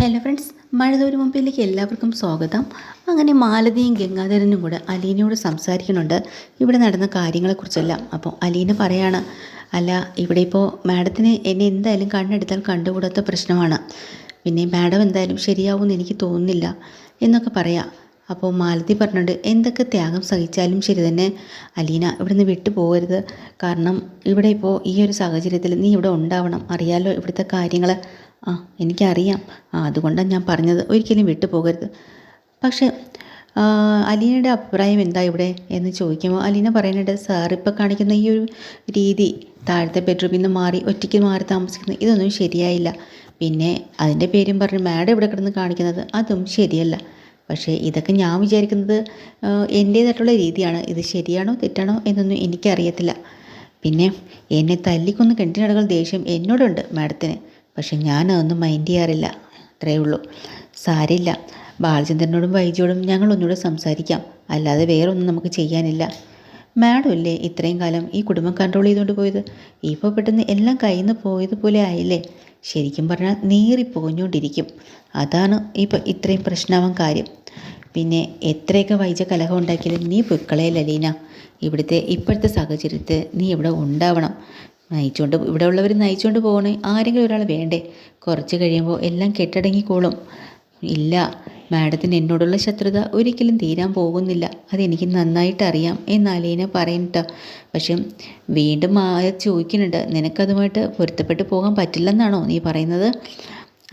Hello friends മഴതോരു മുമ്പിലേക്ക് എല്ലാവർക്കും സ്വാഗതം. അങ്ങനെ മാലതിയും ഗംഗാധരനും കൂടെ അലീനയോട് സംസാരിക്കുന്നുണ്ട്. ഇവിടെ നടന്ന കാര്യങ്ങളെക്കുറിച്ചെല്ലാം. അപ്പോൾ അലീന പറയാണ് അല്ല ഇവിടെ ഇപ്പോൾ മാഡത്തിന് എന്നെ എന്തായാലും കണ്ണെടുത്താൽ കണ്ടുകൂടാത്ത പ്രശ്നമാണ്. പിന്നെ മാഡം എന്തായാലും ശരിയാവുമെന്ന് എനിക്ക് തോന്നുന്നില്ല എന്നൊക്കെ പറയാം. അപ്പോൾ മാലതി പറഞ്ഞുണ്ട് എന്തൊക്കെ ത്യാഗം സഹിച്ചാലും ശരി തന്നെ. അലീന ഇവിടുന്ന് വിട്ടു പോകരുത്. കാരണം ഇവിടെ ഇപ്പോൾ ഈ ഒരു സാഹചര്യത്തിൽ നീ ഇവിടെ ഉണ്ടാവണം. അറിയാലോ ഇവിടുത്തെ കാര്യങ്ങൾ ആ എനിക്കറിയാം. ആ അതുകൊണ്ടാണ് ഞാൻ പറഞ്ഞത്. ഒരിക്കലും വിട്ടു പോകരുത്. പക്ഷേ അലീനയുടെ അഭിപ്രായം എന്താ ഇവിടെ എന്ന് ചോദിക്കുമ്പോൾ അലീന പറയുന്നുണ്ട് സാർ ഇപ്പോൾ കാണിക്കുന്ന ഈ ഒരു രീതി താഴത്തെ ബെഡ്റൂമിൽ നിന്ന് മാറി ഒറ്റയ്ക്ക് മാറി താമസിക്കുന്നത് ഇതൊന്നും ശരിയായില്ല. പിന്നെ അതിന്റെ പേരും പറഞ്ഞ് മാഡം ഇവിടെ കിടന്ന് കാണിക്കുന്നത് അതും ശരിയല്ല. പക്ഷേ ഇതൊക്കെ ഞാൻ വിചാരിക്കുന്നത് എന്റേതായിട്ടുള്ള രീതിയാണ്. ഇത് ശരിയാണോ തെറ്റാണോ എന്നൊന്നും എനിക്കറിയത്തില്ല. പിന്നെ എന്നെ തല്ലിക്കൊന്ന് കിണറ്റിനടകൾ ദേഷ്യം എന്നോടുണ്ട് മാഡത്തിന് പക്ഷെ ഞാനതൊന്നും മൈൻഡ് ചെയ്യാറില്ല. അത്രയേ ഉള്ളൂ. സാരില്ല. ബാലചന്ദ്രനോടും വൈജിയോടും ഞങ്ങൾ ഒന്നുകൂടെ സംസാരിക്കാം. അല്ലാതെ വേറൊന്നും നമുക്ക് ചെയ്യാനില്ല. മാഡം അല്ലേ ഇത്രയും കാലം ഈ കുടുംബം കൺട്രോൾ ചെയ്തുകൊണ്ട് പോയത്? ഇപ്പോൾ പെട്ടെന്ന് എല്ലാം കയ്യിൽ നിന്ന് പോയതുപോലെ ആയില്ലേ? ശരിക്കും പറഞ്ഞാൽ നീറി പോഞ്ഞുകൊണ്ടിരിക്കും അതാണ് ഇപ്പോൾ ഇത്രയും പ്രശ്നമാവാൻ കാര്യം. പിന്നെ എത്രയൊക്കെ വൈജ കലഹം ഉണ്ടാക്കിയാലും നീ പൊയ്ക്കളയല്ലീന ഇവിടുത്തെ ഇപ്പോഴത്തെ സാഹചര്യത്തിൽ നീ ഇവിടെ ഉണ്ടാവണം. നയിച്ചുകൊണ്ട് ഇവിടെ ഉള്ളവർ നയിച്ചുകൊണ്ട് പോകണേ ആരെങ്കിലും ഒരാൾ വേണ്ടേ? കുറച്ച് കഴിയുമ്പോൾ എല്ലാം കെട്ടടങ്ങിക്കോളും. ഇല്ല മാഡത്തിന് എന്നോടുള്ള ശത്രുത ഒരിക്കലും തീരാൻ പോകുന്നില്ല. അതെനിക്ക് നന്നായിട്ട് അറിയാം എന്ന് അലീന പറയുന്നുട്ടോ പക്ഷെ വീണ്ടും മായ ചോദിക്കുന്നുണ്ട് നിനക്കതുമായിട്ട് പൊരുത്തപ്പെട്ട് പോകാൻ പറ്റില്ലെന്നാണോ നീ പറയുന്നത്?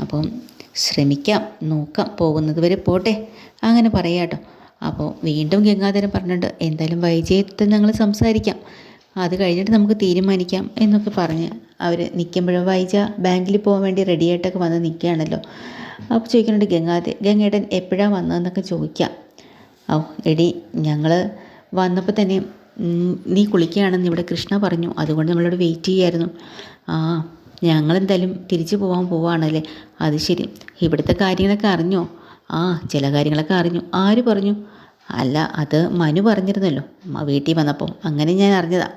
അപ്പം ശ്രമിക്കാം നോക്കാം പോകുന്നത് വരെ പോട്ടെ. അങ്ങനെ പറയാട്ടോ. അപ്പോൾ വീണ്ടും ഗംഗാധരൻ പറഞ്ഞിട്ടുണ്ട് എന്തായാലും വൈജയത്ത് ഞങ്ങൾ സംസാരിക്കാം. അത് കഴിഞ്ഞിട്ട് നമുക്ക് തീരുമാനിക്കാം എന്നൊക്കെ പറഞ്ഞ് അവർ നിൽക്കുമ്പോഴും വൈജ ബാങ്കിൽ പോകാൻ വേണ്ടി റെഡിയായിട്ടൊക്കെ വന്ന് നിൽക്കുകയാണല്ലോ അപ്പോൾ ചോദിക്കുന്നുണ്ട് ഗംഗാദേ ഗംഗേട്ടൻ എപ്പോഴാണ് വന്നതെന്നൊക്കെ ചോദിക്കാം. ഓ എടി ഞങ്ങൾ വന്നപ്പോൾ തന്നെ നീ കുളിക്കുകയാണെന്ന് ഇവിടെ കൃഷ്ണ പറഞ്ഞു. അതുകൊണ്ട് നമ്മളോട് വെയിറ്റ് ചെയ്യായിരുന്നു. ആ ഞങ്ങളെന്തായാലും തിരിച്ചു പോകാൻ പോവാണല്ലേ. അത് ശരി. ഇവിടുത്തെ കാര്യങ്ങളൊക്കെ അറിഞ്ഞോ? ആ ചില കാര്യങ്ങളൊക്കെ അറിഞ്ഞു. ആര് പറഞ്ഞു? അല്ല അത് മനു പറഞ്ഞിരുന്നല്ലോ. വീട്ടിൽ വന്നപ്പോൾ അങ്ങനെ ഞാൻ അറിഞ്ഞതാ.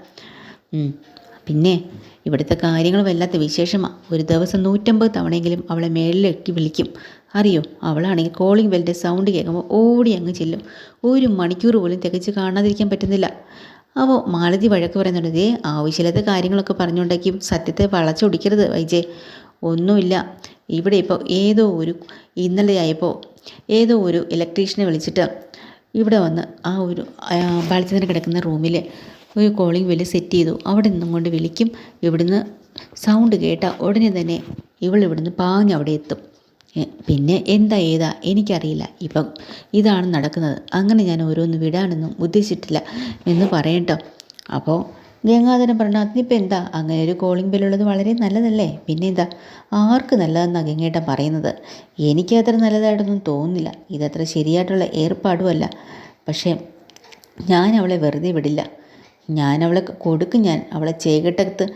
പിന്നെ ഇവിടുത്തെ കാര്യങ്ങൾ വല്ലാത്ത വിശേഷമാണ് ഒരു ദിവസം നൂറ്റമ്പത് തവണയെങ്കിലും അവളെ മേളിലേക്ക് വിളിക്കും. അറിയോ? അവളാണെങ്കിൽ കോളിംഗ് ബെല്ലിന്റെ സൗണ്ട് കേൾക്കുമ്പോൾ ഓടി അങ്ങ് ചെല്ലും. ഒരു മണിക്കൂർ പോലും തികച്ച് കാണാതിരിക്കാൻ പറ്റുന്നില്ല. അപ്പോൾ മാലതി വഴക്ക് പറയുന്നുണ്ട് ഇതേ ആവശ്യമില്ലാത്ത കാര്യങ്ങളൊക്കെ പറഞ്ഞുകൊണ്ടേക്കും സത്യത്തെ വളച്ചൊടിക്കരുത് വൈജയ് ഒന്നുമില്ല. ഇവിടെ ഇപ്പോൾ ഏതോ ഒരു ഇന്നലെയായപ്പോൾ ഏതോ ഒരു ഇലക്ട്രീഷ്യനെ വിളിച്ചിട്ട് ഇവിടെ വന്ന് ആ ഒരു ബാലചന്ദ്രൻ കിടക്കുന്ന റൂമിൽ ഒരു കോളിംഗ് ബെല്ല് സെറ്റ് ചെയ്തു. അവിടെ നിന്നും കൊണ്ട് വിളിക്കും. ഇവിടുന്ന് സൗണ്ട് കേട്ട ഉടനെ തന്നെ ഇവൾ ഇവിടുന്ന് പാഞ്ഞ് അവിടെ എത്തും. പിന്നെ എന്താ ഏതാ? എനിക്കറിയില്ല. ഇപ്പം ഇതാണ് നടക്കുന്നത്. അങ്ങനെ ഞാൻ ഓരോന്ന് വിടാനൊന്നും ഉദ്ദേശിച്ചിട്ടില്ല എന്ന് പറയട്ടോ. അപ്പോൾ ഗംഗാധരൻ പറഞ്ഞു അതിനിപ്പോൾ എന്താ? അങ്ങനെ ഒരു കോളിംഗ് ബെല്ലുള്ളത് വളരെ നല്ലതല്ലേ? പിന്നെ എന്താ? ആർക്ക് നല്ലതെന്നാണ് ഗംഗേട്ടൻ പറയുന്നത്? എനിക്ക് അത്ര നല്ലതായിട്ടൊന്നും തോന്നുന്നില്ല. ഇതത്ര ശരിയായിട്ടുള്ള ഏർപ്പാടുമല്ല. പക്ഷേ ഞാൻ അവളെ വെറുതെ വിടില്ല. ഞാൻ അവളെ കൊടുക്കും ഞാൻ. അവളെ ചേകട്ടകത്ത്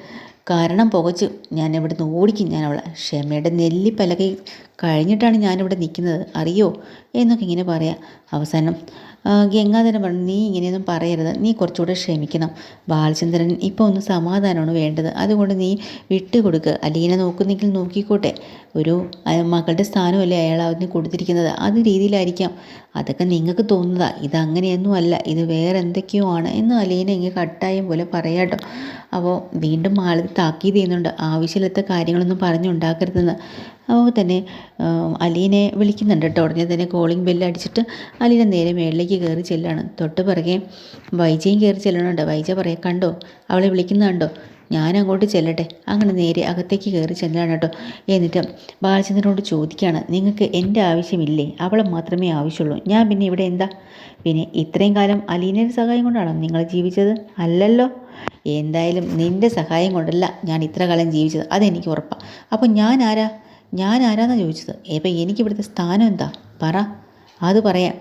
കാരണം പുകച്ച് ഞാൻ ഇവിടുന്ന് ഓടിക്കും ഞാൻ അവളെ. ക്ഷമയുടെ നെല്ലിപ്പലകை കഴിഞ്ഞിട്ടാണ് ഞാനിവിടെ നിൽക്കുന്നത്. അറിയോ? എന്നൊക്കെ ഇങ്ങനെ പറയാം. അവസാനം ഗംഗാധരൻ പറഞ്ഞു നീ ഇങ്ങനെയൊന്നും പറയരുത്. നീ കുറച്ചുകൂടെ ക്ഷമിക്കണം. ബാലചന്ദ്രൻ ഇപ്പോൾ ഒന്ന് സമാധാനമാണ് വേണ്ടത്. അതുകൊണ്ട് നീ വിട്ടുകൊടുക്കുക അലീന നോക്കുന്നെങ്കിൽ നോക്കിക്കോട്ടെ. ഒരു മകളുടെ സ്ഥാനമല്ലേ അയാൾ അതിന് കൊടുത്തിരിക്കുന്നത്. അത് രീതിയിലായിരിക്കാം. അതൊക്കെ നിങ്ങൾക്ക് തോന്നുന്നതാ. ഇതങ്ങനെയൊന്നും അല്ല. ഇത് വേറെ എന്തൊക്കെയോ ആണ്. എന്ന് അലീന ഇങ്ങനെ കട്ടായം പോലെ പറയാട്ടോ അപ്പോൾ വീണ്ടും മാളതി താക്കീത് ചെയ്യുന്നുണ്ട്. ആവശ്യമില്ലാത്ത കാര്യങ്ങളൊന്നും പറഞ്ഞുണ്ടാക്കരുതെന്ന്. അപ്പോൾ തന്നെ അലീനെ വിളിക്കുന്നുണ്ട് കേട്ടോ. ഉടനെ തന്നെ കോളിംഗ് ബെല്ല് അടിച്ചിട്ട് അലീന നേരെ മേളിലേക്ക് കയറി ചെല്ലാണ്. തൊട്ട് പിറകെ വൈജയും കയറി ചെല്ലണുണ്ട്. വൈജ പറയാം കണ്ടോ അവളെ വിളിക്കുന്നത് കണ്ടോ? ഞാൻ അങ്ങോട്ട് ചെല്ലട്ടെ. അങ്ങനെ നേരെ അകത്തേക്ക് കയറി ചെല്ലാണ് കേട്ടോ. എന്നിട്ട് ബാലചന്ദ്രനോട് ചോദിക്കുകയാണ് നിങ്ങൾക്ക് എന്റെ ആവശ്യമില്ലേ? അവളെ മാത്രമേ ആവശ്യമുള്ളൂ. ഞാൻ പിന്നെ ഇവിടെ എന്താ? പിന്നെ ഇത്രയും കാലം അലീനയുടെ സഹായം കൊണ്ടാണോ നിങ്ങൾ ജീവിച്ചത്? അല്ലല്ലോ. എന്തായാലും നിന്റെ സഹായം കൊണ്ടല്ല ഞാൻ ഇത്ര കാലം ജീവിച്ചത്. അതെനിക്ക് ഉറപ്പാണ് അപ്പോൾ ഞാൻ ആരാ? ഞാൻ ആരാന്നാണ് ചോദിച്ചത് എനിക്ക് ഇവിടുത്തെ സ്ഥാനം എന്താ? പറ. അത് പറയാം.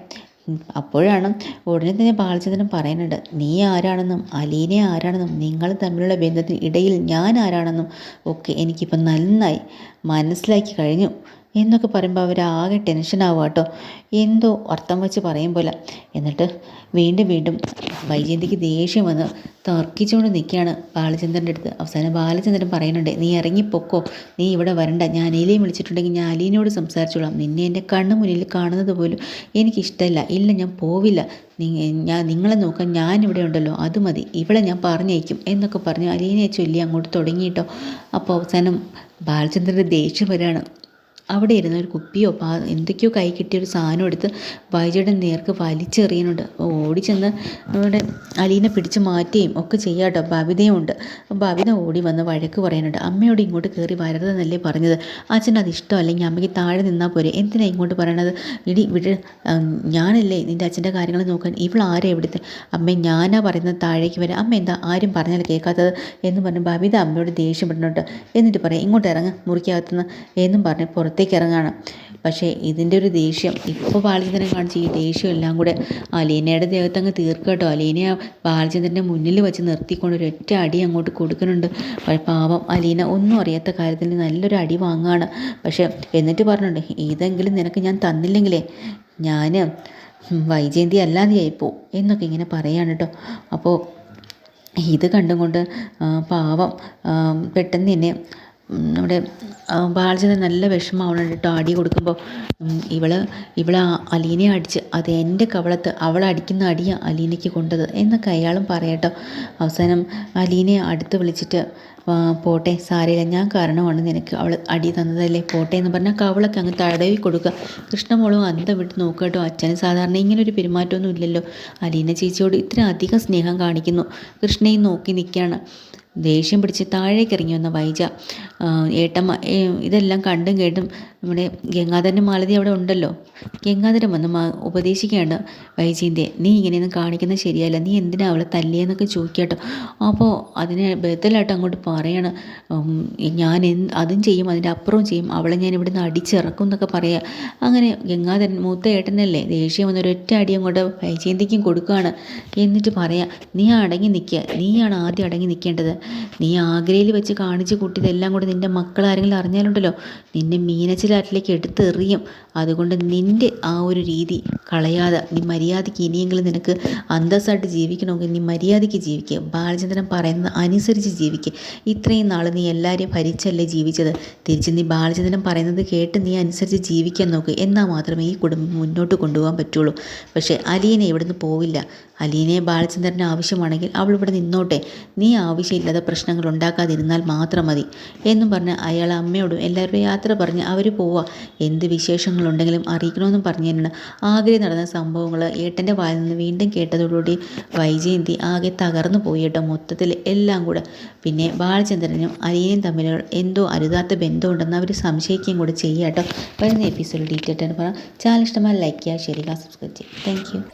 അപ്പോഴാണ് ഉടനെ തന്നെ ബാലചന്ദ്രൻ പറയുന്നുണ്ട് നീ ആരാണെന്നും അലീനെ ആരാണെന്നും നിങ്ങൾ തമ്മിലുള്ള ബന്ധത്തിന് ഇടയിൽ ഞാൻ ആരാണെന്നും ഒക്കെ എനിക്കിപ്പം നന്നായി മനസ്സിലാക്കി കഴിഞ്ഞു. എന്നൊക്കെ പറയുമ്പോൾ അവരാകെ ടെൻഷനാവുക കേട്ടോ എന്തോ അർത്ഥം വെച്ച് പറയും പോലെ. എന്നിട്ട് വീണ്ടും വീണ്ടും വൈജയന്തിക്ക് ദേഷ്യം വന്ന് തർക്കിച്ചുകൊണ്ട് നിൽക്കുകയാണ് ബാലചന്ദ്രന്റെ അടുത്ത്. അവസാനം ബാലചന്ദ്രൻ പറയുന്നുണ്ട് നീ ഇറങ്ങിപ്പോക്കോ. നീ ഇവിടെ വരണ്ട. ഞാൻ അലീനയും വിളിച്ചിട്ടുണ്ടെങ്കിൽ ഞാൻ അലീനോട് സംസാരിച്ചോളാം. നിന്നെ എന്റെ കണ്ണു മുന്നിൽ കാണുന്നത് പോലും എനിക്കിഷ്ടമല്ല ഇല്ല ഞാൻ പോവില്ല. ഞാൻ നിങ്ങളെ നോക്കാൻ ഞാൻ ഇവിടെ ഉണ്ടല്ലോ. അത് മതി. ഇവിടെ ഞാൻ പറഞ്ഞയക്കും. എന്നൊക്കെ പറഞ്ഞു അലീനയെ ചൊല്ലി അങ്ങോട്ട് തുടങ്ങിയിട്ടോ അപ്പോൾ അവസാനം ബാലചന്ദ്രന്റെ ദേഷ്യം വരികയാണ് അവിടെ ഇരുന്ന ഒരു കുപ്പിയോ പാ എന്തൊക്കെയോ കൈ കിട്ടിയ ഒരു സാധനം എടുത്ത് വൈജയുടെ നേർക്ക് വലിച്ചെറിയുന്നുണ്ട്. ഓടിച്ചെന്ന് അവിടെ അലീനെ പിടിച്ച് മാറ്റുകയും ഒക്കെ ചെയ്യാട്ടോ ഭവിതയും ഉണ്ട് ഭവിത ഓടി വന്ന് വഴക്ക് പറയാനുണ്ട്. അമ്മയോട് ഇങ്ങോട്ട് കയറി വരരുതെന്നല്ലേ പറഞ്ഞത്. അച്ഛൻ അത് ഇഷ്ടമല്ലെങ്കിൽ അമ്മയ്ക്ക് താഴെ നിന്നാൽ പോരെ. എന്തിനാണ് ഇങ്ങോട്ട് പറയണത്? ഇടി വിട. ഞാനല്ലേ നിന്റെ അച്ഛന്റെ കാര്യങ്ങൾ നോക്കാൻ? ഇവൾ എവിടുത്തെ അമ്മ ഞാനാ പറയുന്നത് താഴേക്ക് വരാം അമ്മ എന്താ ആരും പറഞ്ഞാൽ കേൾക്കാത്തത്? എന്ന് പറഞ്ഞ് ഭവിത അമ്മയോട് ദേഷ്യപ്പെടുന്നുണ്ട് എന്നിട്ട് പറയാം ഇങ്ങോട്ട് ഇറങ്ങ് മുറിക്കകത്തുനിന്ന് എന്നും പറഞ്ഞ് പുറത്തേക്ക് ഇറങ്ങുകയാണ് പക്ഷേ ഇതിന്റെ ഒരു ദേഷ്യം. ഇപ്പോൾ ബാലചന്ദ്രൻ കാണിച്ച ഈ ദേഷ്യം എല്ലാം കൂടെ അലീനയുടെ ദേഹത്ത് അങ്ങ് തീർക്കട്ടോ അലീനയെ ബാലചന്ദ്രന്റെ മുന്നിൽ വെച്ച് നിർത്തിക്കൊണ്ട് ഒറ്റ അടി അങ്ങോട്ട് കൊടുക്കുന്നുണ്ട്. പാവം അലീന ഒന്നും അറിയാത്ത കാര്യത്തിൽ നല്ലൊരു അടി വാങ്ങാണ്. പക്ഷേ എന്നിട്ട് പറഞ്ഞിട്ടുണ്ട് ഏതെങ്കിലും നിനക്ക് ഞാൻ തന്നില്ലെങ്കിലേ ഞാൻ വൈജയന്തി അല്ലാതെ ആയിപ്പോ എന്നൊക്കെ ഇങ്ങനെ പറയാണ് കേട്ടോ. അപ്പോൾ ഇത് കണ്ടുകൊണ്ട് പാവം പെട്ടെന്ന് തന്നെ നമ്മുടെ ബാലചന്ദ്രൻ നല്ല വിഷമമാവണം കേട്ടോ അടി കൊടുക്കുമ്പോൾ ഇവൾ ഇവൾ അലീനയെ അടിച്ച് അത് എന്റെ കവളത്ത് അവൾ അടിക്കുന്ന അടിയാണ് അലീനയ്ക്ക് കൊണ്ടത് എന്നൊക്കെ അയാളും പറയട്ടോ. അവസാനം അലീനയെ അടുത്ത് വിളിച്ചിട്ട് പോട്ടെ സാരയില്ല ഞാൻ കാരണമാണ് നിനക്ക് അവൾ അടി തന്നതല്ലേ പോട്ടെ എന്ന് പറഞ്ഞാൽ കവളൊക്കെ അങ്ങ് തടവി കൊടുക്കുക. കൃഷ്ണമോളും അന്തം വിട്ട് നോക്കുക കേട്ടോ അച്ഛന് സാധാരണ ഇങ്ങനൊരു പെരുമാറ്റമൊന്നും ഇല്ലല്ലോ. അലീന ചേച്ചിയോട് ഇത്ര അധികം സ്നേഹം കാണിക്കുന്നു. കൃഷ്ണയും നോക്കി നിൽക്കുകയാണ്. ദേഷ്യം പിടിച്ച് താഴേക്കിറങ്ങി വന്ന വൈജ ഏട്ടമ്മ ഇതെല്ലാം കണ്ടും കേട്ടും നമ്മുടെ ഗംഗാധരന്റെ മാലതി അവിടെ ഉണ്ടല്ലോ. ഗംഗാധരൻ വന്ന് ഉപദേശിക്കുകയാണ് വൈജയന്തിയെ നീ ഇങ്ങനെയൊന്നും കാണിക്കുന്നത് ശരിയല്ല. നീ എന്തിനാ അവളെ തല്ലിയെന്നൊക്കെ ചോദിക്കട്ടോ. അപ്പോൾ അതിനെ ബദലായിട്ട് അങ്ങോട്ട് പറയാണ് ഞാൻ അതും ചെയ്യും അതിന്റെ അപ്പുറവും ചെയ്യും. അവളെ ഞാൻ ഇവിടുന്ന് അടിച്ചിറക്കും എന്നൊക്കെ പറയുക അങ്ങനെ ഗംഗാധരൻ മൂത്ത ഏട്ടനല്ലേ ദേഷ്യം വന്നൊരു ഒറ്റ അടി അങ്ങോട്ട് വൈജയന്തിക്കും കൊടുക്കുകയാണ്. എന്നിട്ട് പറയാം നീ അടങ്ങി നിൽക്കുക നീയാണ് ആദ്യം അടങ്ങി നിൽക്കേണ്ടത് നീ ആഗ്രയിൽ വെച്ച് കാണിച്ച് കൂട്ടിയതെല്ലാം കൂടെ നിന്റെ മക്കൾ ആരെങ്കിലും അറിഞ്ഞാലുണ്ടല്ലോ. നിന്നെ മീനച്ചിലാറ്റിലേക്ക് എടുത്തെറിയും. അതുകൊണ്ട് നിന്റെ ആ ഒരു രീതി കളയാതെ നീ മര്യാദയ്ക്ക് ഇനിയെങ്കിലും നിനക്ക് അന്തസ്സായിട്ട് ജീവിക്കണമെങ്കിൽ നീ മര്യാദയ്ക്ക് ജീവിക്കുക. ബാലചന്ദ്രൻ പറയുന്നത് അനുസരിച്ച് ജീവിക്കുക. ഇത്രയും നാൾ നീ എല്ലാവരെയും ഭരിച്ചല്ലേ ജീവിച്ചത്? തിരിച്ച് നീ ബാലചന്ദ്രൻ പറയുന്നത് കേട്ട് നീ അനുസരിച്ച് ജീവിക്കാൻ നോക്കുക എന്നാൽ മാത്രമേ ഈ കുടുംബം മുന്നോട്ട് കൊണ്ടുപോകാൻ പറ്റുള്ളൂ. പക്ഷേ അലീനെ ഇവിടുന്ന് പോവില്ല. അലീനയെ ബാലചന്ദ്രന് ആവശ്യമാണെങ്കിൽ അവൾ ഇവിടെ നിന്നോട്ടെ. നീ ആവശ്യമില്ലാതെ പ്രശ്നങ്ങൾ ഉണ്ടാക്കാതിരുന്നാൽ മാത്രം മതി എന്നും പറഞ്ഞ് അയാൾ അമ്മയോടും എല്ലാവരുടെയും യാത്ര പറഞ്ഞ് അവർ പോവുക എന്ത് വിശേഷങ്ങളുണ്ടെങ്കിലും അറിയിക്കണമെന്നും പറഞ്ഞു തന്നെയാണ് ആകെ നടന്ന സംഭവങ്ങൾ ഏട്ടന്റെ വായിൽ നിന്ന് വീണ്ടും കേട്ടതോടുകൂടി വൈജയന്തി ആകെ തകർന്നു പോയി കേട്ടോ മൊത്തത്തിൽ എല്ലാം കൂടെ. പിന്നെ ബാലചന്ദ്രനും അലീനയും തമ്മിൽ എന്തോ അരുതാത്ത ബന്ധമുണ്ടെന്ന് അവർ സംശയിക്കുകയും കൂടെ ചെയ്യാട്ടോ. കേട്ടോ വരുന്ന എപ്പിസോഡ് ഡീറ്റെയിൽ ആയിട്ട് പറയാം. ചാനൽ ഇഷ്ടമായി ലൈക്ക് ചെയ്യുക ഷെയർ ചെയ്യുക സബ്സ്ക്രൈബ് ചെയ്യുക. താങ്ക്